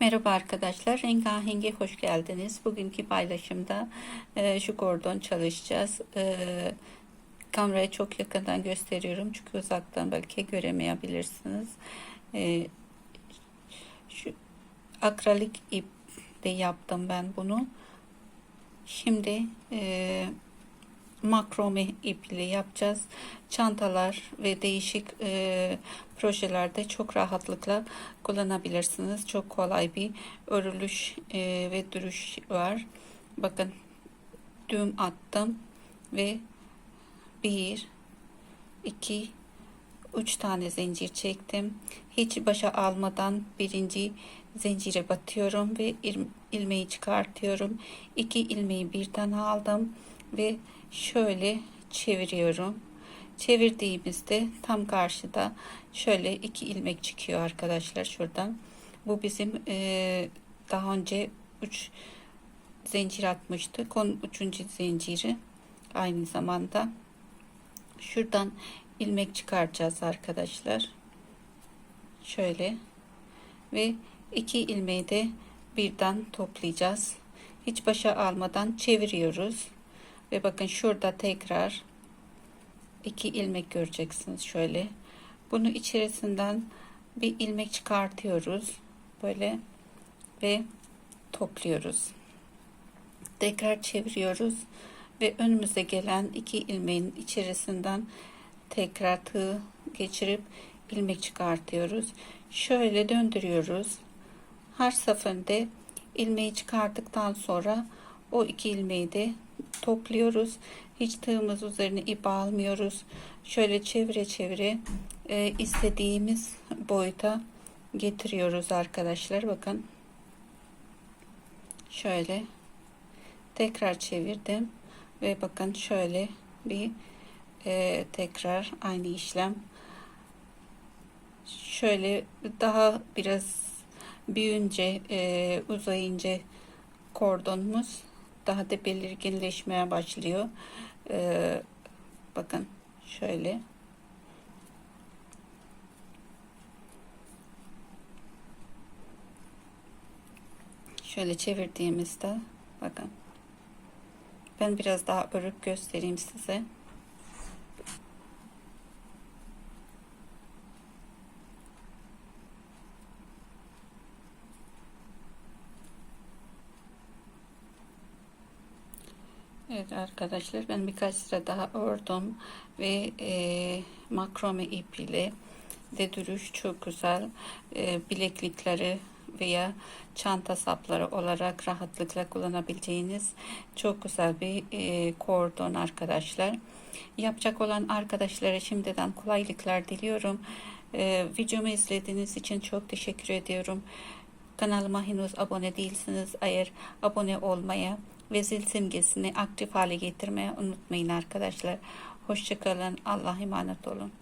Merhaba arkadaşlar, Rengaheng'e hoş geldiniz. Bugünkü paylaşımda e, şu kordon çalışacağız. E, kamerayı çok yakından gösteriyorum çünkü uzaktan belki göremeyebilirsiniz. E, şu akralik iple yaptım ben bunu. Şimdi e, makrome iple yapacağız. Çantalar ve değişik e, projelerde çok rahatlıkla kullanabilirsiniz. Çok kolay bir örülüş e, ve duruş var. Bakın düğüm attım ve bir, iki, üç tane zincir çektim. Hiç başa almadan birinci zincire batıyorum ve ilmeği çıkartıyorum. İki ilmeği birden aldım ve şöyle çeviriyorum. Çevirdiğimizde tam karşıda şöyle iki ilmek çıkıyor arkadaşlar şuradan. Bu bizim e, daha önce 3 zincir atmıştık. Onun üçüncü zinciri aynı zamanda şuradan ilmek çıkaracağız arkadaşlar. Şöyle ve iki ilmeği de birden toplayacağız. Hiç başa almadan çeviriyoruz. Ve bakın şurada tekrar iki ilmek göreceksiniz şöyle. Bunu içerisinden bir ilmek çıkartıyoruz. Böyle ve topluyoruz. Tekrar çeviriyoruz ve önümüze gelen iki ilmeğin içerisinden tekrar tığ geçirip ilmek çıkartıyoruz. Şöyle döndürüyoruz. Her seferinde ilmeği çıkarttıktan sonra o iki ilmeği de topluyoruz. Hiç tığımız üzerine ip almıyoruz. Şöyle çevire çevire e, istediğimiz boyuta getiriyoruz arkadaşlar. Bakın. Şöyle tekrar çevirdim ve bakın şöyle bir e, tekrar aynı işlem şöyle daha biraz büyünce e, uzayınca kordonumuz daha da belirginleşmeye başlıyor. Ee, bakın şöyle. Şöyle çevirdiğimizde bakın. Ben biraz daha örüp göstereyim size. Evet arkadaşlar ben birkaç sıra daha ördüm ve e, makrome ip ile de duruş çok güzel e, bileklikleri veya çanta sapları olarak rahatlıkla kullanabileceğiniz çok güzel bir e, kordon arkadaşlar. Yapacak olan arkadaşlara şimdiden kolaylıklar diliyorum. E, videomu izlediğiniz için çok teşekkür ediyorum. Kanalıma henüz abone değilsiniz. Eğer abone olmaya ve zil simgesini aktif hale getirmeye unutmayın arkadaşlar. Hoşçakalın. Allah'a emanet olun.